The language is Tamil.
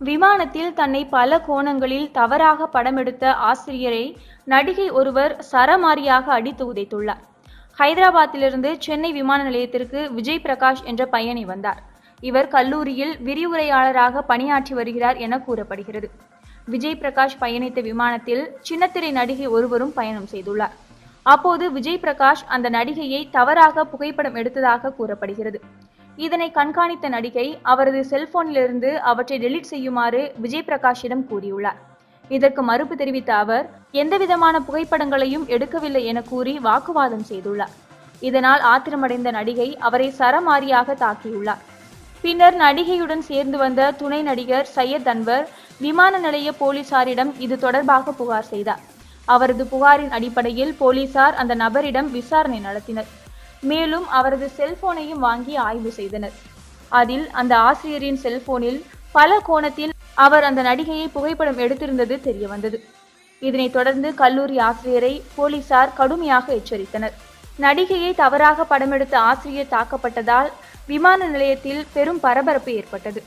விமானத்தில் தன்னை பல கோணங்களில் தவறாக படமெடுத்த ஆசிரியரை நடிகை ஒருவர் சரமாரியாக அடித்து உதைத்துள்ளார். ஹைதராபாத்திலிருந்து சென்னை விமான நிலையத்திற்கு விஜய் பிரகாஷ் என்ற பயணி வந்தார். இவர் கல்லூரியில் விரிவுரையாளராக பணியாற்றி வருகிறார் என கூறப்படுகிறது. விஜய் பிரகாஷ் பயணித்த விமானத்தில் சின்னத்திரை நடிகை ஒருவரும் பயணம் செய்துள்ளார். அப்போது விஜய் பிரகாஷ் அந்த நடிகையை தவறாக புகைப்படம் எடுத்ததாக கூறப்படுகிறது. இதனை கண்காணித்த நடிகை அவரது செல்போனிலிருந்து அவற்றை டெலீட் செய்யுமாறு விஜய் பிரகாஷிடம் கூறியுள்ளார். இதற்கு மறுப்பு தெரிவித்த அவர் எந்தவிதமான புகைப்படங்களையும் எடுக்கவில்லை என கூறி வாக்குவாதம் செய்துள்ளார். இதனால் ஆத்திரமடைந்த நடிகை அவரை சரமாரியாக தாக்கியுள்ளார். பின்னர் நடிகையுடன் சேர்ந்து வந்த துணை நடிகர் சையத் அன்வர் விமான நிலைய போலீசாரிடம் இது தொடர்பாக புகார் செய்தார். அவரது புகாரின் அடிப்படையில் போலீசார் அந்த நபரிடம் விசாரணை நடத்தினர். மேலும் அவரது செல்போனையும் வாங்கி ஆய்வு செய்தனர். அதில் அந்த ஆசிரியரின் செல்போனில் பல கோணத்தில் அவர் அந்த நடிகையை புகைப்படம் எடுத்திருந்தது தெரிய வந்தது இதனைத் தொடர்ந்து கல்லூரி ஆசிரியரை போலீசார் கடுமையாக எச்சரித்தனர். நடிகையை தவறாக படமெடுத்த ஆசிரியர் தாக்கப்பட்டதால் விமான நிலையத்தில் பெரும் பரபரப்பு ஏற்பட்டது.